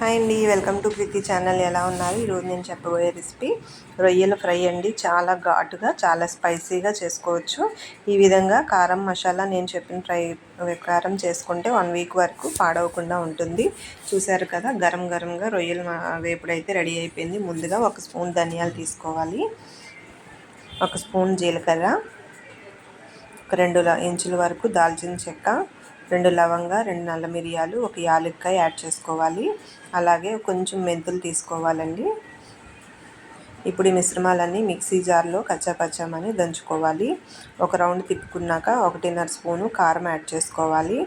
Hi అండి welcome to Preethi channel. ఎలా ఉన్నారు? ఈరోజు నేను చెప్పబోయే రెసిపీ రొయ్యల ఫ్రై అండి. చాలా ఘాటుగా చాలా స్పైసీగా చేసుకోవచ్చు. ఈ విధంగా కారం మసాలా నేను చెప్పిన ఫ్రై కారం చేసుకుంటే వన్ వీక్ వరకు పాడవకుండా ఉంటుంది. చూశారు కదా గరం గరంగా రొయ్యల వేపుడైతే రెడీ అయిపోయింది. ముందుగా ఒక స్పూన్ ధనియాలు తీసుకోవాలి. ఒక స్పూన్ జీలకర్ర. ఒక రెండు ఇంచుల వరకు దాల్చిన చెక్క. రెండు లవంగా రెండు నల్ల మిరియాలు ఒక యాలక్కాయ యాడ్ చేసుకోవాలి. అలాగే కొంచెం మెంతులు తీసుకోవాలండి. ఇప్పుడు ఈ మిశ్రమాలన్నీ మిక్సీ జార్లో కచ్చాపచ్చామని దంచుకోవాలి. ఒక రౌండ్ తిప్పుకున్నాక ఒకటిన్నర స్పూను కారం యాడ్ చేసుకోవాలి.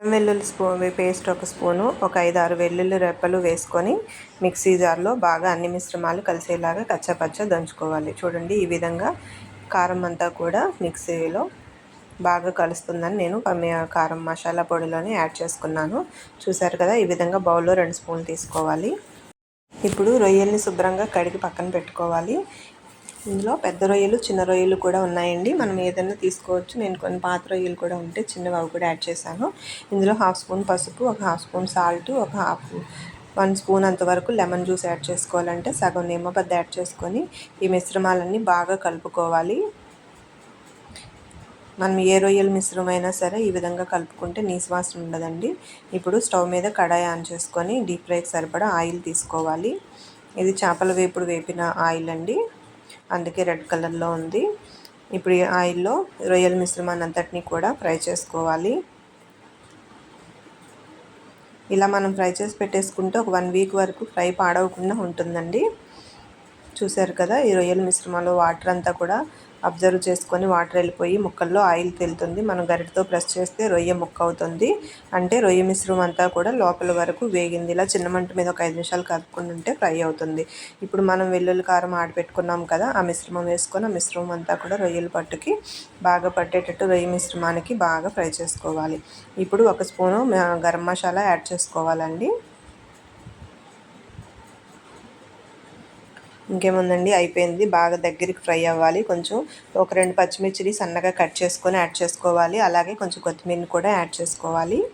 వెల్లుల్లి స్పూ పేస్ట్ ఒక స్పూను ఒక ఐదు ఆరు వెల్లుల్లి రెప్పలు వేసుకొని మిక్సీ జార్లో బాగా అన్ని మిశ్రమాలు కలిసేలాగా కచ్చాపచ్చ దంచుకోవాలి. చూడండి ఈ విధంగా కారం అంతా కూడా మిక్సీలో బాగా కలుస్తుందని నేను కారం మసాలా పొడిలోనే యాడ్ చేసుకున్నాను. చూసారు కదా ఈ విధంగా బౌల్లో రెండు స్పూన్లు తీసుకోవాలి. ఇప్పుడు రొయ్యల్ని శుభ్రంగా కడిగి పక్కన పెట్టుకోవాలి. ఇందులో పెద్ద రొయ్యలు చిన్న రొయ్యలు కూడా ఉన్నాయండి. మనం ఏదైనా తీసుకోవచ్చు. నేను కొన్ని పాత రొయ్యలు కూడా ఉంటే చిన్నవి అవి కూడా యాడ్ చేశాను. ఇందులో హాఫ్ స్పూన్ పసుపు ఒక హాఫ్ స్పూన్ సాల్ట్ ఒక హాఫ్ వన్ స్పూన్ అంతవరకు లెమన్ జ్యూస్ యాడ్ చేసుకోవాలంటే సగం నిమ్మపద్ద యాడ్ చేసుకొని ఈ మిశ్రమాలన్నీ బాగా కలుపుకోవాలి. మనం ఏ రొయ్యల మిశ్రమైనా సరే ఈ విధంగా కలుపుకుంటే నీసువాసన ఉండదండి. ఇప్పుడు స్టవ్ మీద కడాయి ఆన్ చేసుకొని డీప్ ఫ్రైకి సరిపడా ఆయిల్ తీసుకోవాలి. ఇది చేపల వేపుడు వేపిన ఆయిల్ అండి. అందుకే రెడ్ కలర్లో ఉంది. ఇప్పుడు ఈ ఆయిల్లో రొయ్యల మిశ్రమాన్ని అంతటినీ కూడా ఫ్రై చేసుకోవాలి. ఇలా మనం ఫ్రై చేసి పెట్టేసుకుంటే ఒక వన్ వీక్ వరకు ఫ్రై పాడవకుండా ఉంటుందండి. చూశారు కదా? ఈ రొయ్యల మిశ్రమంలో వాటర్ అంతా కూడా అబ్జర్వ్ చేసుకొని వాటర్ వెళ్ళిపోయి ముక్కల్లో ఆయిల్ తెలుతుంది. మనం గరిటతో ప్రెస్ చేస్తే రొయ్య ముక్క అవుతుంది. అంటే రొయ్య మిశ్రమం అంతా కూడా లోపల వరకు వేగింది. ఇలా చిన్న మంట మీద ఒక ఐదు నిమిషాలు కలుపుకుని ఉంటే ఫ్రై అవుతుంది. ఇప్పుడు మనం వెల్లుల్లి కారం ఆడపెట్టుకున్నాం కదా ఆ మిశ్రమం వేసుకొని ఆ మిశ్రమం అంతా కూడా రొయ్యల పట్టుకి బాగా పట్టేటట్టు రొయ్య మిశ్రమానికి బాగా ఫ్రై చేసుకోవాలి. ఇప్పుడు ఒక స్పూను గరం మసాలా యాడ్ చేసుకోవాలండి. ఇంకేముందండి? అయిపోయింది. బాగా దగ్గరికి ఫ్రై అవ్వాలి. కొంచెం ఒక రెండు పచ్చిమిర్చిని సన్నగా కట్ చేసుకొని యాడ్ చేసుకోవాలి. అలాగే కొంచెం కొత్తిమీరని కూడా యాడ్ చేసుకోవాలి.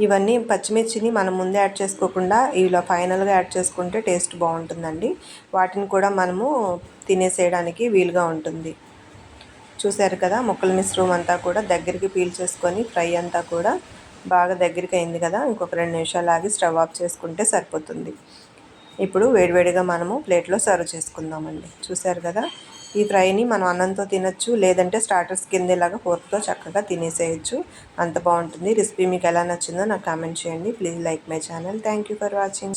ఇవన్నీ పచ్చిమిర్చిని మనం ముందే యాడ్ చేసుకోకుండా ఇలా ఫైనల్గా యాడ్ చేసుకుంటే టేస్ట్ బాగుంటుందండి. వాటిని కూడా మనము తినేసేయడానికి వీలుగా ఉంటుంది. చూసారు కదా? ముక్కల మిశ్రమం అంతా కూడా దగ్గరికి పీల్ చేసుకొని ఫ్రై అంతా కూడా బాగా దగ్గరికి అయింది కదా? ఇంకొక రెండు నిమిషాలు ఆగి స్టవ్ ఆఫ్ చేసుకుంటే సరిపోతుంది. ఇప్పుడు వేడివేడిగా మనము ప్లేట్లో సర్వ్ చేసుకుందామండి. చూసారు కదా? ఈ ఫ్రైని మనం అన్నంతో తినచ్చు లేదంటే స్టార్టర్స్ కిందేలాగా ఫోర్క్తో చక్కగా తినేసేయచ్చు. అంత బాగుంటుంది. రెసిపీ మీకు ఎలా నచ్చిందో నాకు కామెంట్ చేయండి. Please like my channel. Thank for watching.